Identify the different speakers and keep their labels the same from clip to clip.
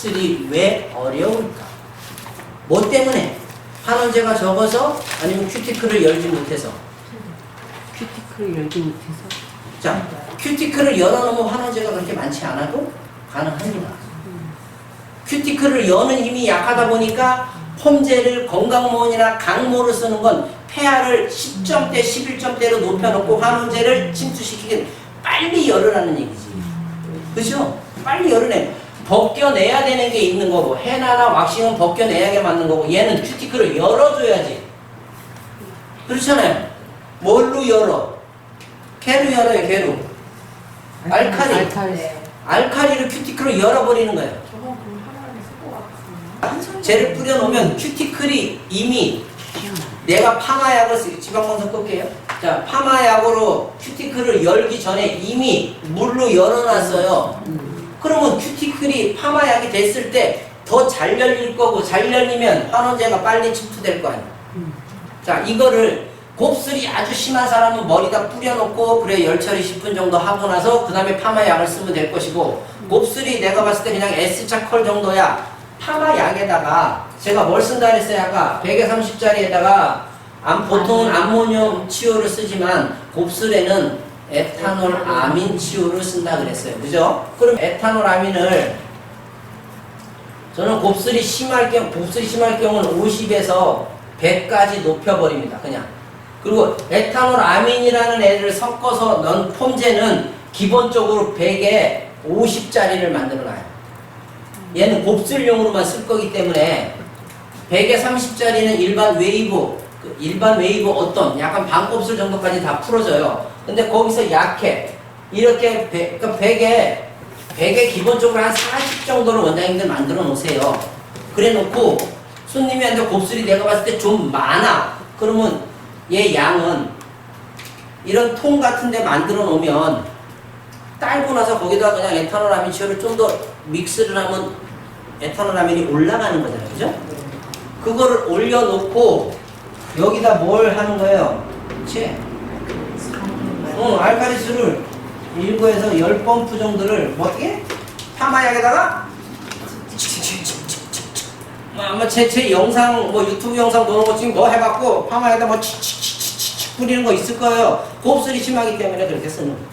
Speaker 1: 왜 강곱슬이 왜 어려울까? 뭐 때문에? 환원제가 적어서 아니면 큐티클을 열지 못해서
Speaker 2: 큐티클을 열지 못해서
Speaker 1: 자 큐티클을 열어놓으면 환원제가 그렇게 많지 않아도 가능합니다 큐티클을 여는 힘이 약하다 보니까 폼제를 건강모원이나 강모를 쓰는 건 폐하를 10점대 11점대로 높여놓고 환원제를 침투시키긴 빨리 열으라는 얘기지 그죠? 빨리 열어내. 벗겨내야 되는 게 있는 거고 헤나나 왁싱은 벗겨내야 맞는 거고 얘는 큐티클을 열어줘야지. 그렇잖아요. 뭘로 열어? 개로 열어요, 개로. 알칼리.
Speaker 2: 알칼리.
Speaker 3: 네.
Speaker 1: 알칼리를 큐티클로 열어버리는 거예요. 젤을 뿌려놓으면 큐티클이 이미 내가 파마약을 쓰 지방건선 끌게요. 자, 파마약으로 큐티클을 열기 전에 이미 물로 열어놨어요. 그러면 큐티클이 파마약이 됐을 때 더 잘 열릴 거고 잘 열리면 환원제가 빨리 침투될 거 아니에요.
Speaker 2: 음.
Speaker 1: 자, 이거를 곱슬이 아주 심한 사람은 머리다 뿌려놓고 그래 열처리 10분 정도 하고 나서 그 다음에 파마약을 쓰면 될 것이고 곱슬이 내가 봤을 때 그냥 S차컬 정도야 파마약에다가 제가 뭘 쓴다 그랬어요 아까 100에 30짜리에다가 보통은 암모늄 치료를 쓰지만 곱슬에는 에탄올 아민 치료를 쓴다 그랬어요 그죠? 그럼 에탄올 아민을 저는 곱슬이 심할 경우, 곱슬이 심할 경우는 50에서 100까지 높여버립니다. 그냥. 그리고 에탄올 아민이라는 애를 섞어서 넣은 폼제는 기본적으로 100에 50짜리를 만들어 놔요. 얘는 곱슬용으로만 쓸 거기 때문에 100에 30짜리는 일반 웨이브, 그 일반 웨이브 어떤 약간 반곱슬 정도까지 다 풀어져요. 근데 거기서 약해. 이렇게 100, 그러니까 100에 100에 기본적으로 한 40 정도를 원장님들 만들어 놓으세요. 그래 놓고 손님한테 곱슬이 내가 봤을 때 좀 많아. 그러면 얘 양은 이런 통 같은 데 만들어 놓으면 딸고 나서 거기다 그냥 에탄올 아민 치료를 좀 더 믹스를 하면 에탄올 아민이 올라가는 거잖아요. 그죠? 그거를 올려놓고 여기다 뭘 하는 거예요? 채. 어, 알카리스를 7에서 10펌프 정도를 뭐 어떻게? 파마약에다가 뭐 아마 제, 제 영상 뭐 유튜브 영상 보는 거 지금 뭐 해갖고 파마에다 뭐 치치치치치 뿌리는 거 있을 거예요. 곱슬이 심하기 때문에 그렇게 쓰는 거예요.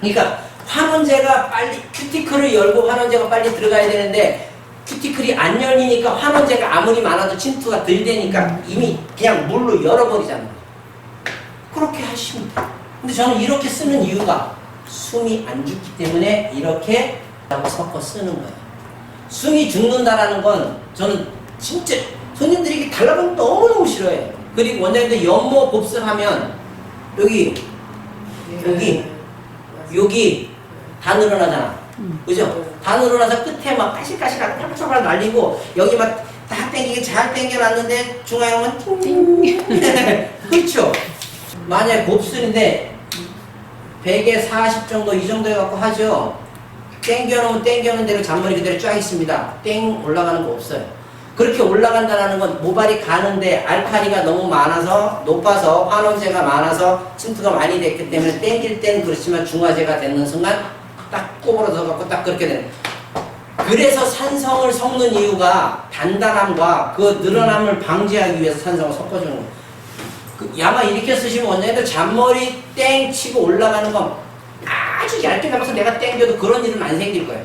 Speaker 1: 그러니까 환원제가 빨리 큐티클을 열고 환원제가 빨리 들어가야 되는데 큐티클이 안 열리니까 환원제가 아무리 많아도 침투가 덜 되니까 이미 그냥 물로 열어버리잖아요. 그렇게 하시면 돼요. 근데 저는 이렇게 쓰는 이유가 숨이 안 죽기 때문에 이렇게 섞어 쓰는 거예요. 숨이 죽는다라는 건 저는 진짜 손님들이 이게 달라붙는 거 너무너무 싫어해요. 그리고 원장님들 연모 곱슬하면 여기 여기 여기 다 늘어나잖아. 그죠? 다 늘어나서 끝에 막 까실까실하고 팍팍팍 날리고 여기 막다 땡기게 잘 땡겨놨는데 오면 띵 그렇죠? 만약에 곱슬인데 100에 40 정도 이 정도 해갖고 하죠. 땡겨놓으면 땡겨놓은 대로 잔머리 그대로 쫙 있습니다. 땡 올라가는 거 없어요. 그렇게 올라간다는 건 모발이 가는데 알칼리가 너무 많아서 높아서 환원제가 많아서 침투가 많이 됐기 때문에 땡길 때는 그렇지만 중화제가 되는 순간 딱 꼬부러져 갖고 딱 그렇게 되는 그래서 산성을 섞는 이유가 단단함과 그 늘어남을 방지하기 위해서 산성을 섞어주는 거예요. 그 야마 이렇게 쓰시면 원장님들 잔머리 땡 치고 올라가는 건 아주 얇게 잡아서 내가 땡겨도 그런 일은 안 생길 거예요.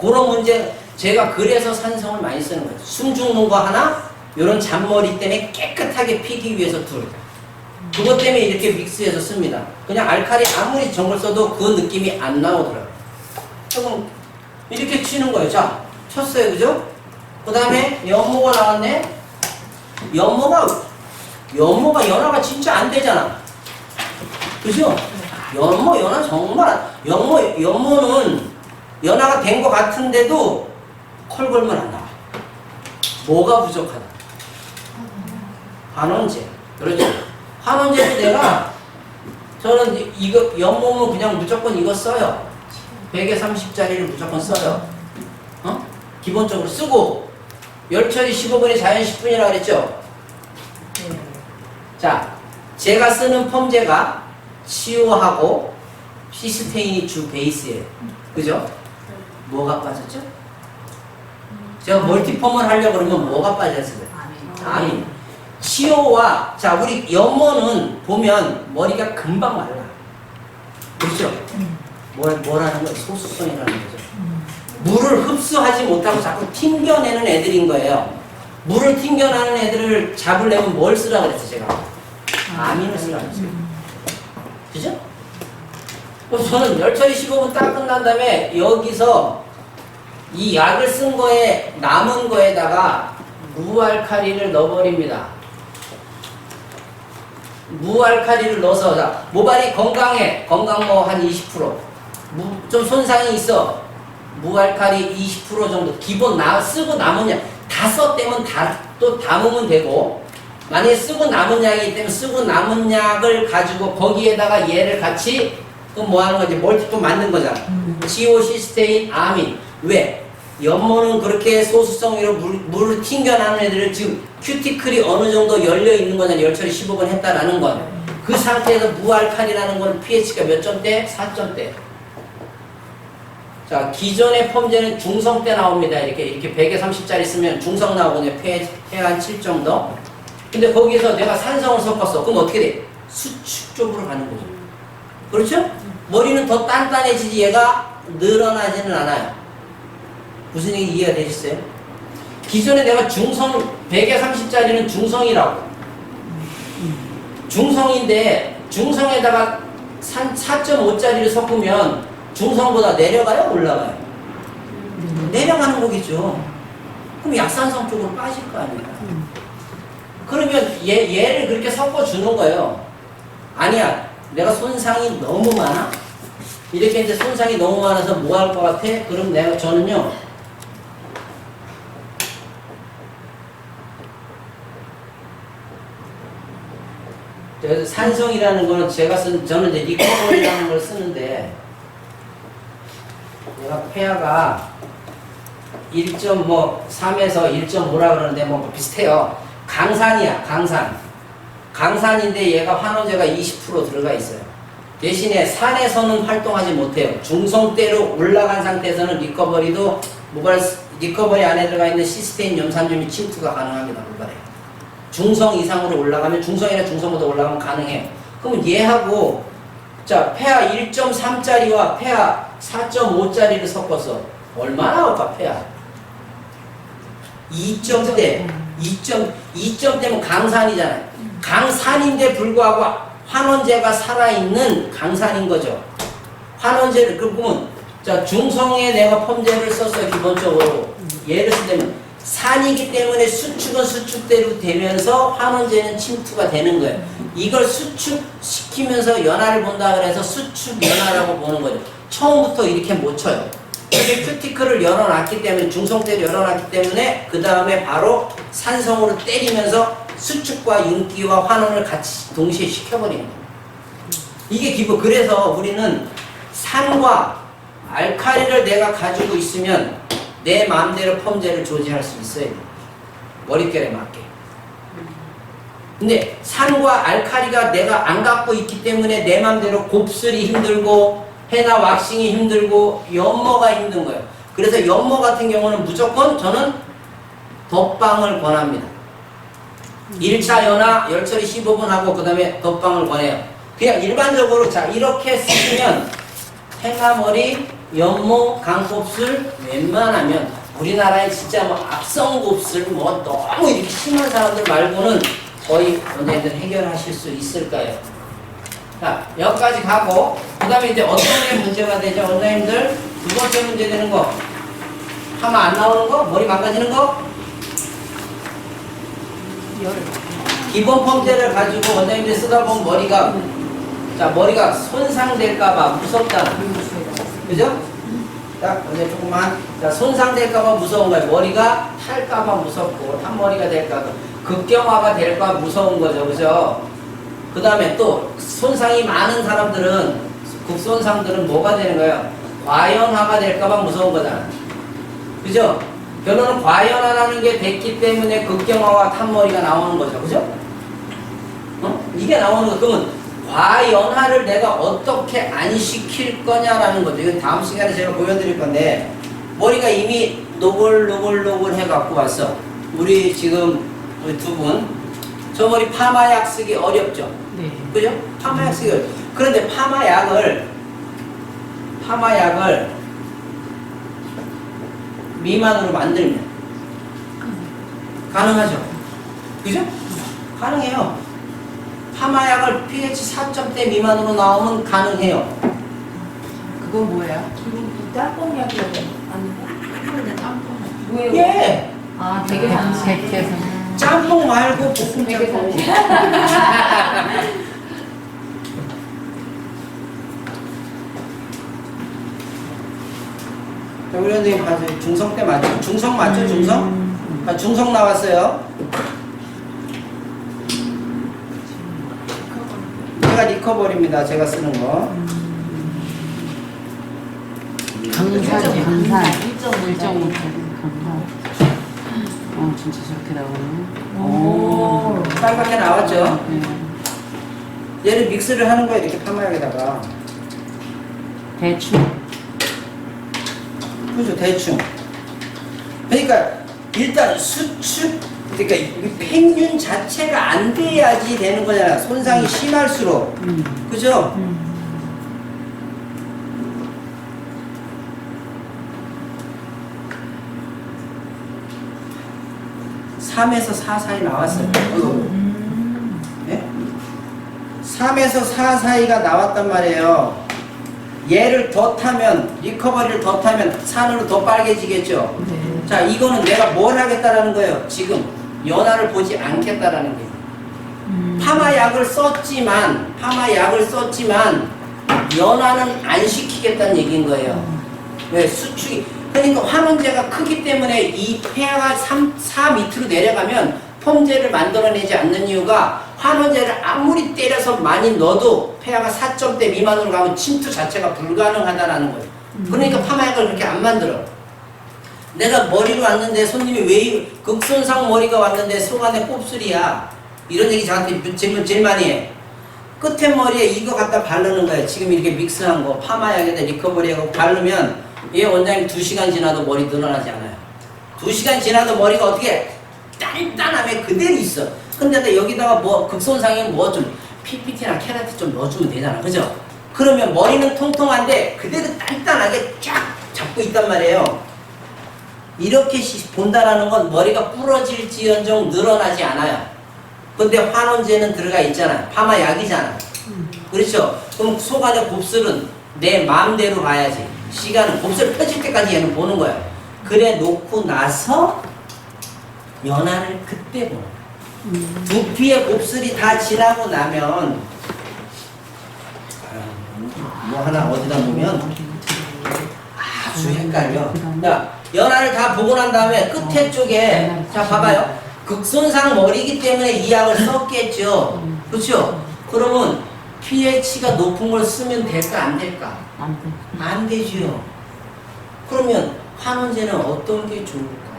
Speaker 1: 그런 문제 제가 그래서 산성을 많이 쓰는 거예요. 숨 죽는 거 하나, 이런 잔머리 때문에 깨끗하게 피기 위해서 둘. 그것 때문에 이렇게 믹스해서 씁니다. 그냥 알칼리 아무리 정글 써도 그 느낌이 안 나오더라고요. 조금 이렇게 치는 거예요. 자, 쳤어요. 그죠? 그 다음에 연모가 나왔네. 연모가, 연모가 연화가 진짜 안 되잖아. 그죠? 연모, 연화 정말, 연모, 연모는 연화가 된 것 같은데도 컬 걸면 안 나와. 뭐가 부족하다? 환원제. 그렇죠? 환원제도 내가, 저는 이- 이거, 연모는 그냥 무조건 이거 써요. 100에 30짜리를 무조건 써요. 어? 기본적으로 쓰고, 열처리 15분에 자연 10분이라고 그랬죠? 자, 제가 쓰는 펌제가 치유하고 시스테인이 주 베이스예요. 그죠? 뭐가 빠졌죠? 제가 멀티폼을 하려고 그러면 뭐가 빠졌어요? 아니. 치오와 자 우리 연모는 보면 머리가 금방 말라. 그렇죠? 뭘 뭐라는 건 소수성이라는 거죠. 물을 흡수하지 못하고 자꾸 튕겨내는 애들인 거예요. 물을 튕겨내는 애들을 잡으려면 뭘 쓰라 그랬어 제가? 아민을 쓰라 그랬어요. 그죠? 저는 열처리 15분 딱 끝난 다음에 여기서 이 약을 쓴 거에 남은 거에다가 무알칼리를 넣어버립니다. 무알칼리를 넣어서 자, 모발이 건강해 건강 뭐 한 20%. 무, 좀 손상이 있어. 무알칼리 20% 정도 기본 나 쓰고 남은 약다 썼다면 다 또 담으면 되고 만약에 쓰고 남은 약이기 때문에 쓰고 남은 약을 가지고 거기에다가 얘를 같이 또뭐 하는 거지 멀티품 만든 거잖아. 지오 시스테인 아민 왜? 연모는 그렇게 소수성으로 물, 물을 튕겨나는 애들을 지금 큐티클이 어느 정도 열려 있는 거냐 열처리 15번 했다라는 건. 그 상태에서 무알칼이라는 건 pH가 몇 점대? 4점대. 자, 기존의 펌제는 중성 때 나옵니다. 이렇게, 이렇게 100에 30짜리 쓰면 중성 나오거든요. pH, 한7 정도. 근데 거기서 내가 산성을 섞었어. 그럼 어떻게 돼? 수축 쪽으로 가는 거죠. 그렇죠? 머리는 더 단단해지지 얘가 늘어나지는 않아요. 무슨 얘기 이해가 되셨어요? 기존에 내가 중성 100에 30짜리는 중성이라고. 중성인데 중성에다가 4.5짜리를 섞으면 중성보다 내려가요? 올라가요? 내려가는 거겠죠. 그럼 약산성 쪽으로 빠질 거 아니에요. 그러면 얘, 얘를 그렇게 섞어주는 거예요. 아니야. 내가 손상이 너무 많아? 이렇게 이제 손상이 너무 많아서 뭐 할 것 같아? 그럼 내가 저는요. 그래서 산성이라는 거는 제가 쓴 저는 이제 리커버리라는 걸 쓰는데 내가 폐하가 1.3에서 1.5라 그러는데 뭐 비슷해요. 강산이야, 강산. 강산인데 얘가 환원제가 20% 들어가 있어요. 대신에 산에서는 활동하지 못해요. 중성대로 올라간 상태에서는 리커버리도 모발 리커버리 안에 들어가 있는 시스테인 염산점이 침투가 가능합니다. 모발에. 중성 이상으로 올라가면 중성이나 중성보다 올라가면 가능해요. 그러면 얘하고 자 폐하 1.3짜리와 폐하 4.5짜리를 섞어서 얼마나 올까 폐하? 2점대 2점 2점대면 강산이잖아요. 강산인데 불구하고 환원제가 살아있는 강산인 거죠. 환원제를 그러면 자 중성에 내가 펌제를 썼어요 기본적으로 예를 들면 산이기 때문에 수축은 수축대로 되면서 환원제는 침투가 되는 거예요. 이걸 수축시키면서 연화를 본다 그래서 수축 연화라고 보는 거죠. 처음부터 이렇게 못 쳐요. 여기 큐티클을 열어놨기 때문에 중성대를 열어놨기 때문에 그 다음에 바로 산성으로 때리면서 수축과 윤기와 환원을 같이 동시에 시켜버리는 거예요. 이게 기본. 그래서 우리는 산과 알칼리를 내가 가지고 있으면 내 마음대로 펌제를 조절할 수 있어야 돼. 머릿결에 맞게. 근데 산과 알칼리가 내가 안 갖고 있기 때문에 내 마음대로 곱슬이 힘들고 해나 왁싱이 힘들고 연모가 힘든 거예요. 그래서 연모 같은 경우는 무조건 저는 덧방을 권합니다. 1차 연화 열처리 15분 하고 그 다음에 덧방을 권해요. 그냥 일반적으로 자 이렇게 쓰면 행아머리, 연모, 강곱슬 웬만하면 우리나라에 진짜 뭐 악성곱슬 뭐 너무 이렇게 심한 사람들 말고는 거의 원장님들 해결하실 수 있을 거예요. 자 여기까지 가고 그 다음에 이제 어떤 게 문제가 되죠 원장님들 두 번째 문제 되는 거 하면 안 나오는 거 머리 망가지는 거
Speaker 2: 열.
Speaker 1: 기본 펌제를 가지고 원장님들 쓰다 보면 머리가 자 머리가 손상될까봐 무섭잖아 그죠? 자 이제 조금만 자 손상될까봐 무서운 거예요 머리가 탈까봐 무섭고 탄머리가 될까봐 극경화가 될까 무서운 거죠 그죠? 그 다음에 또 손상이 많은 사람들은 극손상들은 뭐가 되는 거예요? 과연화가 될까봐 무서운 거잖아 그죠? 결론은 과연화라는 게 됐기 때문에 극경화와 탄머리가 나오는 거죠 그죠? 어? 이게 나오는 거 그러면 과연화를 내가 어떻게 안 시킬 거냐라는 거죠. 이건 다음 시간에 제가 보여드릴 건데 머리가 이미 노골노골노골 해갖고 왔어. 우리 지금 우리 두 분, 저 머리 파마약 쓰기 어렵죠?
Speaker 2: 네.
Speaker 1: 그죠? 파마약 쓰기 어렵 그런데 파마약을 파마약을 미만으로 만들면 가능하죠? 그죠? 가능해요. 파마약을 pH 4점대 미만으로 나오면 가능해요.
Speaker 2: 그건 뭐야?
Speaker 3: 기름 짬뽕약이라고 아닌가? 짬뽕. 뭐예요?
Speaker 1: 예!
Speaker 3: 아 되게 단지.
Speaker 2: 백해서.
Speaker 1: 짬뽕 말고 볶음
Speaker 3: 되게
Speaker 1: 짬뽕.
Speaker 3: 단지.
Speaker 1: 자, 우리 선생님 봐세요. 중성 때 맞죠? 중성 맞죠? 중성? 아, 중성 나왔어요. 제가 리커버리입니다. 제가 쓰는 거.
Speaker 2: 강사지, 강사.
Speaker 3: 1.5
Speaker 2: 1.5 강사. 어, 진짜 저렇게 나오네.
Speaker 3: 오.
Speaker 1: 빨갛게 나왔죠?
Speaker 2: 네.
Speaker 1: 얘를 믹스를 하는 거예요. 이렇게 파마약에다가.
Speaker 2: 대충.
Speaker 1: 그죠? 대충. 그러니까 일단 수축 그러니까 이 팽균 자체가 안 돼야지 되는 거잖아. 손상이 심할수록.
Speaker 2: 음.
Speaker 1: 그죠?
Speaker 2: 음.
Speaker 1: 3에서 4 사이 나왔어요.
Speaker 3: 음.
Speaker 1: 네? 3에서 4 사이가 나왔단 말이에요. 얘를 더 타면 리커버리를 더 타면 산으로 더 빨개지겠죠.
Speaker 3: 네.
Speaker 1: 자, 이거는 내가 뭘 하겠다라는 거예요. 지금 연화를 보지 않겠다라는 거예요.
Speaker 3: 음.
Speaker 1: 파마약을 썼지만 파마약을 썼지만 연화는 안 시키겠다는 얘기인 거예요. 왜 수축이 그러니까 환원제가 크기 때문에 이 폐하가 3, 4 밑으로 내려가면 폼제를 만들어내지 않는 이유가 환원제를 아무리 때려서 많이 넣어도 폐하가 4점대 미만으로 가면 침투 자체가 불가능하다라는 거예요. 그러니까 파마약을 그렇게 안 만들어. 내가 머리로 왔는데 손님이 왜 극손상 머리가 왔는데 속안에 곱슬이야. 이런 얘기 저한테 질문 제일 많이 해. 끝에 머리에 이거 갖다 바르는 거예요. 지금 이렇게 믹스한 거 파마약에다 리커버리하고 바르면 얘 원장님 2시간 지나도 머리 늘어나지 않아요. 2시간 지나도 머리가 어떻게 단단함에 그대로 있어. 근데 나 여기다가 뭐 극손상에 뭐 좀 PPT나 케라틴 좀 넣어주면 되잖아. 그죠? 그러면 머리는 통통한데 그대로 단단하게 쫙 잡고 있단 말이에요. 이렇게 시- 본다라는 건 머리가 부러질지언정 늘어나지 않아요. 근데 환원제는 들어가 있잖아. 파마약이잖아. 그렇죠? 그럼 속안의 곱슬은 내 마음대로 봐야지. 시간은 곱슬 펴질 때까지 얘는 보는 거야. 그래 놓고 나서 연화를 그때 보는 거야.
Speaker 2: 음.
Speaker 1: 두피의 곱슬이 다 지나고 나면 아, 뭐 하나 어디다 놓으면 아주 헷갈려. 자, 연화를 다 보고 난 다음에 끝에 쪽에 자 봐봐요. 극손상 머리이기 때문에 이 약을 썼겠죠. 그렇죠? 그러면 pH가 높은 걸 쓰면 될까 안 될까?
Speaker 2: 안 돼.
Speaker 1: 안 되지요. 그러면 환원제는 어떤 게 좋을까?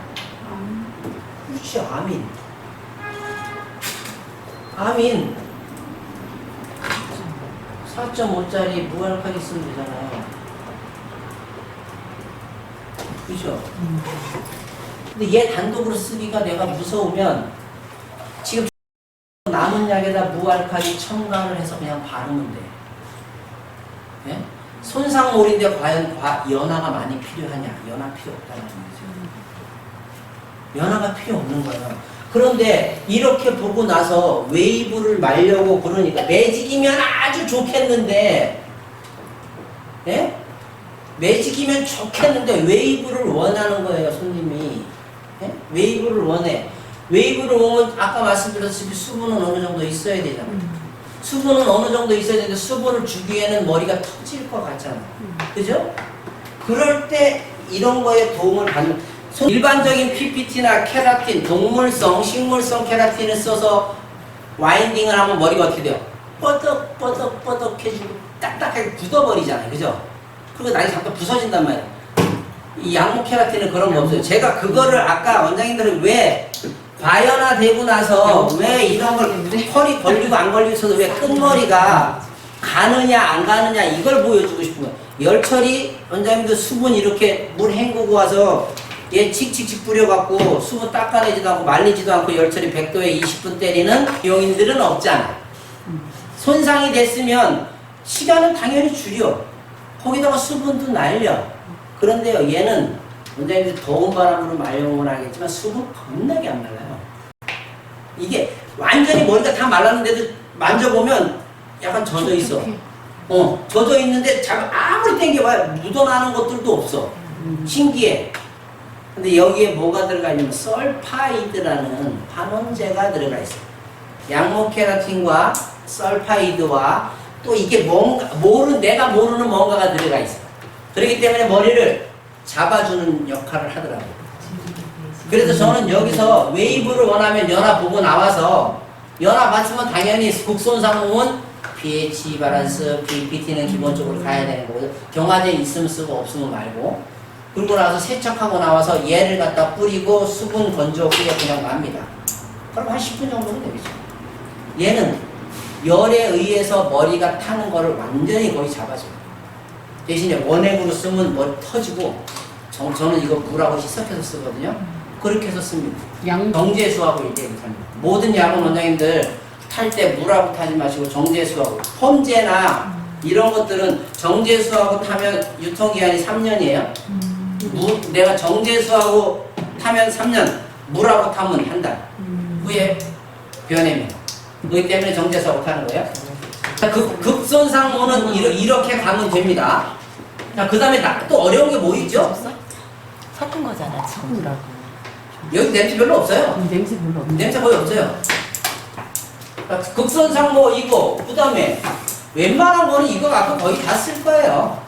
Speaker 1: 그렇지, 아민. 아민. 4.5짜리 무알칼리 쓰면 되잖아요. 그죠? 근데 얘 단독으로 쓰기가 내가 무서우면 지금 남은 약에다 무알칼리 첨가를 해서 그냥 바르면 돼. 예? 손상몰인데 과연 과, 연화가 많이 필요하냐? 연화 필요 없다는 거죠. 연화가 필요 없는 거예요. 그런데 이렇게 보고 나서 웨이브를 말려고 그러니까 매직이면 아주 좋겠는데, 예? 매직이면 좋겠는데 웨이브를 원하는 거예요, 손님이. 예? 웨이브를 원해. 웨이브를 원하면 아까 말씀드렸듯이 수분은 어느 정도 있어야 되잖아. 수분은 어느 정도 있어야 되는데 수분을 주기에는 머리가 터질 것 같잖아. 그죠? 그럴 때 이런 거에 도움을 받는 손- 일반적인 PPT나 케라틴, 동물성, 식물성 케라틴을 써서 와인딩을 하면 머리가 어떻게 돼요? 뻐덕뻐덕뻐덕해지고 딱딱하게 굳어버리잖아요. 그죠? 그리고 나중에 잠깐 부서진단 말이에요. 이 양목 케라틴은 그런 거 없어요. 제가 그거를 아까 원장님들은 왜 바이오나 되고 나서 왜 이런 걸 털이 걸리고 안 걸리고 있어도 왜 끝머리가 가느냐 안 가느냐 이걸 보여주고 싶은 거예요. 열처리 원장님도 수분 이렇게 물 헹구고 와서 얘 칙칙칙 뿌려갖고 수분 닦아내지도 않고 말리지도 않고 열처리 100도에 20분 때리는 용인들은 없잖아. 손상이 됐으면 시간은 당연히 줄여. 거기다가 수분도 날려. 그런데요, 얘는 원장님들 더운 바람으로 말려보면 알겠지만 수분 겁나게 안 말라요. 이게 완전히 머리가 다 말랐는데도 만져보면 약간 젖어 있어. 어, 젖어 있는데 잠 아무리 당겨봐야 묻어나는 것들도 없어. 신기해. 근데 여기에 뭐가 들어가 있냐면 썰파이드라는 환원제가 들어가 있어. 양모 케라틴과 썰파이드와 또 이게 뭔가 모르 내가 모르는 뭔가가 들어가 있어. 그렇기 때문에 머리를 잡아주는 역할을 하더라고요. 그래서 저는 여기서 웨이브를 원하면 연화 보고 나와서 연화 맞추면 당연히 국손상품은 pH 바란스, PPT는 기본적으로 가야 되는 거고요. 경화제 있으면 쓰고 없으면 말고. 그리고 나서 세척하고 나와서 얘를 갖다 뿌리고 수분 건조 후에 그냥 맙니다. 그럼 한 10분 정도는 되겠죠. 얘는 열에 의해서 머리가 타는 거를 완전히 거의 잡아줘요. 대신에 원액으로 쓰면 머리 터지고 저, 저는 이거 물하고 희석해서 쓰거든요. 그렇게 해서 씁니다.
Speaker 2: 양
Speaker 1: 정제수하고 합니다. 모든 약은 원장님들 탈 때 물하고 타지 마시고 정제수하고 폼제나 이런 것들은 정제수하고 타면 유통기한이 3년이에요. 물, 내가 정제수하고 타면 3년, 물하고 타면 한 달. 후에 변해면. 그렇기 때문에 정제수하고 타는 거예요. 자, 급, 급손상모는 이러, 이렇게 가면 됩니다. 자, 그 다음에 또 어려운 게 뭐 있죠?
Speaker 4: 섞은 거잖아 지금
Speaker 2: 섞으라고.
Speaker 1: 여기 냄새 별로 없어요.
Speaker 2: 음, 냄새 별로 없네.
Speaker 1: 냄새 거의 없어요. 자, 극선상모 이거, 그 다음에 웬만한 거는 이거 갖고 거의 다 쓸 거예요.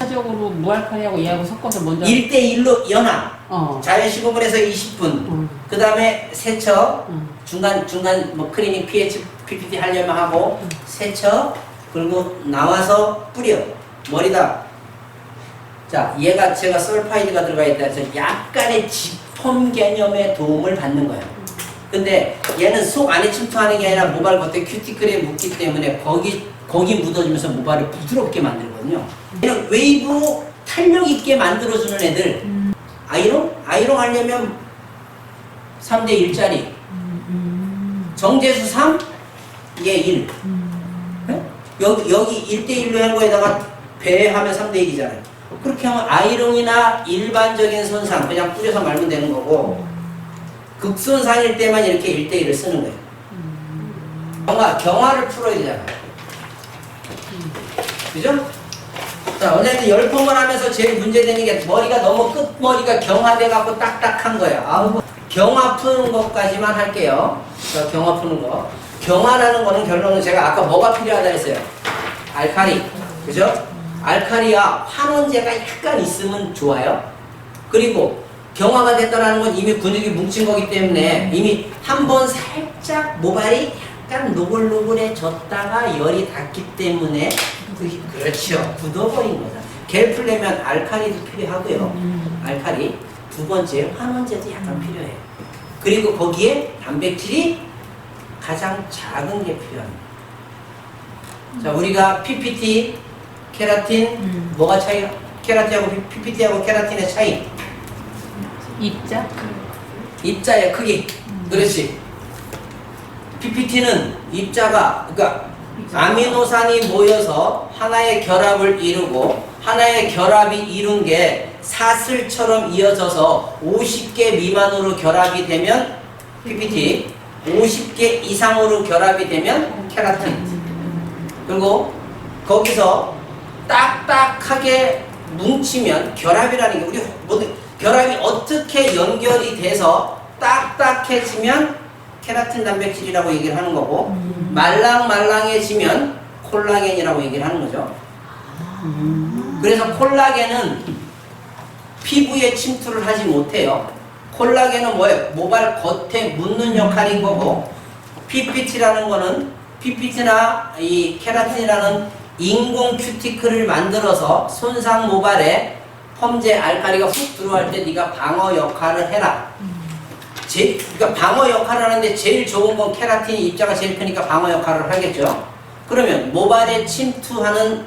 Speaker 2: 차적으로 무알칼리하고 얘하고 섞어서 먼저
Speaker 1: 1대1로 연화,
Speaker 2: 어.
Speaker 1: 자연 시공을 해서 20분,
Speaker 2: 음.
Speaker 1: 그 다음에 세척,
Speaker 2: 음.
Speaker 1: 중간, 중간 뭐 클리닝 pH, PPT 하려면 하고, 세척, 그리고 나와서 뿌려. 머리다. 자, 얘가 제가 설파이드가 들어가 있다 해서 약간의 지폼 개념의 도움을 받는 거예요. 근데 얘는 속 안에 침투하는 게 아니라 모발 겉에 큐티클에 묻기 때문에 거기 거기 묻어주면서 모발을 부드럽게 만들거든요. 얘는 웨이브로 탄력 있게 만들어주는 애들. 아이롱? 아이롱 하려면 3대 1짜리. 정제수 3, 얘 1. 네? 여기, 여기 1대 1로 한 거에다가 배하면 3대 1이잖아요. 그렇게 하면 아이롱이나 일반적인 손상, 그냥 뿌려서 말면 되는 거고, 극손상일 때만 이렇게 1대 1을 쓰는 거예요. 경화, 경화를 풀어야 되잖아요. 그죠? 자, 원장님 열 번만 하면서 제일 문제되는 게 머리가 너무 끝머리가 경화돼 갖고 딱딱한 거예요. 아우, 경화 푸는 것까지만 할게요. 자, 경화 푸는 거. 경화라는 거는 결론은 제가 아까 뭐가 필요하다 했어요. 알카리. 그죠? 알카리와 환원제가 약간 있으면 좋아요. 그리고 경화가 됐다는 건 이미 근육이 뭉친 거기 때문에 이미 한 번 살짝 모발이 약간 노골노골해졌다가 열이 닿기 때문에 그- 그렇죠. 굳어버린 거다. 겔 풀려면 알카리도 필요하고요. 알카리. 두 번째 환원제도 약간 필요해요. 그리고 거기에 단백질이 가장 작은 게 필요합니다. 자, 우리가 PPT, 케라틴, 뭐가 차이? 케라틴하고 PPT하고 케라틴의 차이.
Speaker 2: 입자?
Speaker 1: 입자의 크기. 그렇지. PPT는 입자가, 그러니까 아미노산이 모여서 하나의 결합을 이루고 하나의 결합이 이룬 게 사슬처럼 이어져서 50개 미만으로 결합이 되면 PPT, 50개 이상으로 결합이 되면 케라틴. 그리고 거기서 딱딱하게 뭉치면 결합이라는 게 우리 모두 결합이 어떻게 연결이 돼서 딱딱해지면 케라틴 단백질이라고 얘기를 하는 거고 말랑말랑해지면 콜라겐이라고 얘기를 하는 거죠. 그래서 콜라겐은 피부에 침투를 하지 못해요. 콜라겐은 뭐예요? 모발 겉에 묻는 역할인 거고 PPT라는 거는 PPT나 이 케라틴이라는 인공 큐티클을 만들어서 손상 모발에 펌제 알카리가 훅 들어갈 때 네가 방어 역할을 해라. 제, 그러니까 방어 역할을 하는데 제일 좋은 건 케라틴이 입자가 제일 크니까 방어 역할을 하겠죠. 그러면 모발에 침투하는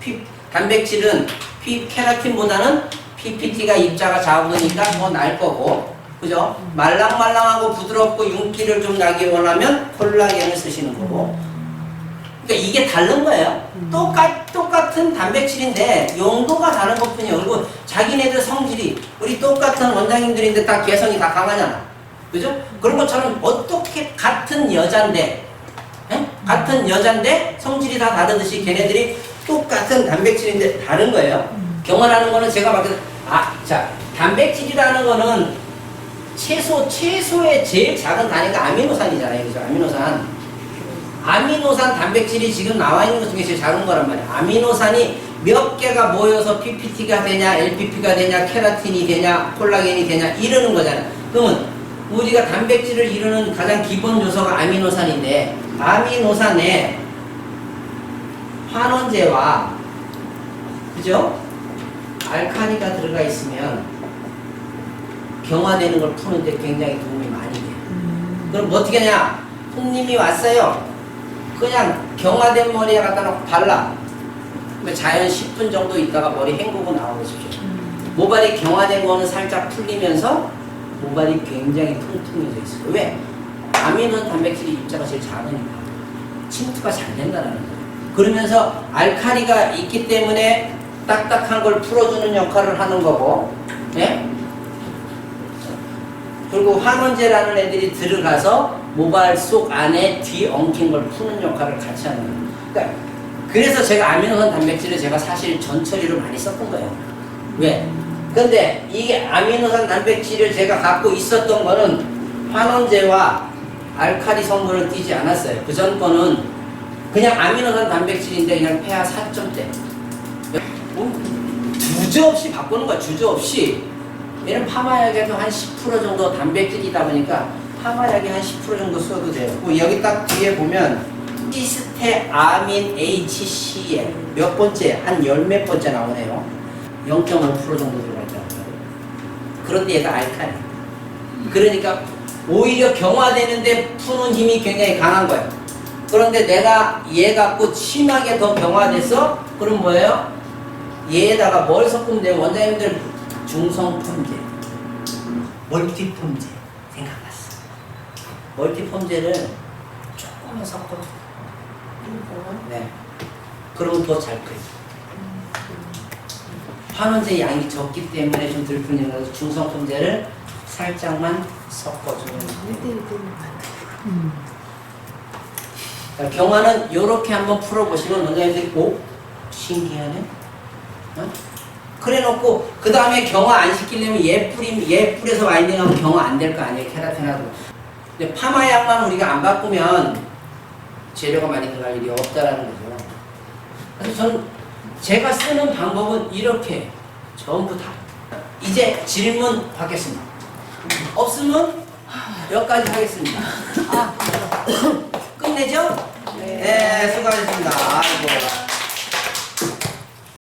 Speaker 1: 피, 단백질은 피, 케라틴보다는 PPT가 입자가 작으니까 더 날 거고, 그죠? 말랑말랑하고 부드럽고 윤기를 좀 나게 원하면 콜라겐을 쓰시는 거고. 그러니까 이게 다른 거예요. 똑같, 똑같은 단백질인데 용도가 다른 것 뿐이에요. 그리고 자기네들 성질이 우리 똑같은 원장님들인데 다 개성이 다 강하잖아. 그죠? 그런 것처럼 어떻게 같은 여잔데, 에? 같은 여잔데 성질이 다 다르듯이 걔네들이 똑같은 단백질인데 다른 거예요. 경화라는 거는 제가 때, 아, 자, 단백질이라는 거는 채소, 채소의 제일 작은 단위가 아미노산이잖아요. 그죠? 아미노산. 아미노산 단백질이 지금 나와 있는 것 중에 제일 작은 거란 말이야. 아미노산이 몇 개가 모여서 PPT가 되냐, LPP가 되냐, 케라틴이 되냐, 콜라겐이 되냐 이러는 거잖아. 그러면 우리가 단백질을 이루는 가장 기본 요소가 아미노산인데 아미노산에 환원제와 그죠? 알카리가 들어가 있으면 경화되는 걸 푸는데 굉장히 도움이 많이 돼. 그럼 뭐 어떻게 하냐? 손님이 왔어요. 그냥 경화된 머리에 갖다 놓고 발라. 자연 10분 정도 있다가 머리 헹구고 나오십시오. 모발이 경화된 거는 살짝 풀리면서 모발이 굉장히 통통해져 있어요. 왜? 아미노 단백질이 입자가 제일 작으니까 침투가 잘 된다는 거예요. 그러면서 알카리가 있기 때문에 딱딱한 걸 풀어주는 역할을 하는 거고, 예? 그리고 환원제라는 애들이 들어가서 모발 속 안에 뒤 엉킨 걸 푸는 역할을 같이 하는 거예요. 그러니까 그래서 제가 아미노산 단백질을 제가 사실 전처리로 많이 썼던 거예요. 왜? 근데 이게 아미노산 단백질을 제가 갖고 있었던 거는 환원제와 알카리 성분을 띄지 않았어요. 그 전 거는 그냥 아미노산 단백질인데 그냥 폐하 4점대. 주저 없이 바꾸는 거야, 주저 없이. 얘는 파마약에도 한 10% 정도 단백질이다 보니까 파마약에 한10% 정도 써도 돼요. 그리고 여기 딱 뒤에 보면 시스테아민 HCl 몇 번째, 한 열 몇 번째 나오네요. 0.5% 정도 들어가 있다는 거예요. 그런데 얘가 알칼리. 그러니까 오히려 경화되는데 푸는 힘이 굉장히 강한 거예요. 그런데 내가 얘 갖고 심하게 더 경화돼서 그럼 뭐예요? 얘에다가 뭘 섞으면 돼요? 원장님들 중성품제, 멀티폼제 생각났어. 멀티폼제를 조금만 섞어줘. 네. 그러면 더 잘 크죠. 환원제 양이 적기 때문에 좀 거라서 중성품제를 살짝만 섞어주면 돼요. 자, 경화는 이렇게 한번 풀어보시면 원장님들이 오 신기하네. 어? 그래 놓고 그 다음에 경화 안 시키려면 얘 뿌리 얘 뿌려서 와인딩하면 경화 안 될 거 아니에요 케라틴하고. 근데 파마약만 우리가 안 바꾸면 재료가 많이 들어갈 일이 없다라는 거죠. 그래서 저는 제가 쓰는 방법은 이렇게 전부 다. 이제 질문 받겠습니다. 없으면 여기까지 하겠습니다. 끝내죠? 네, 수고하셨습니다. 아이고.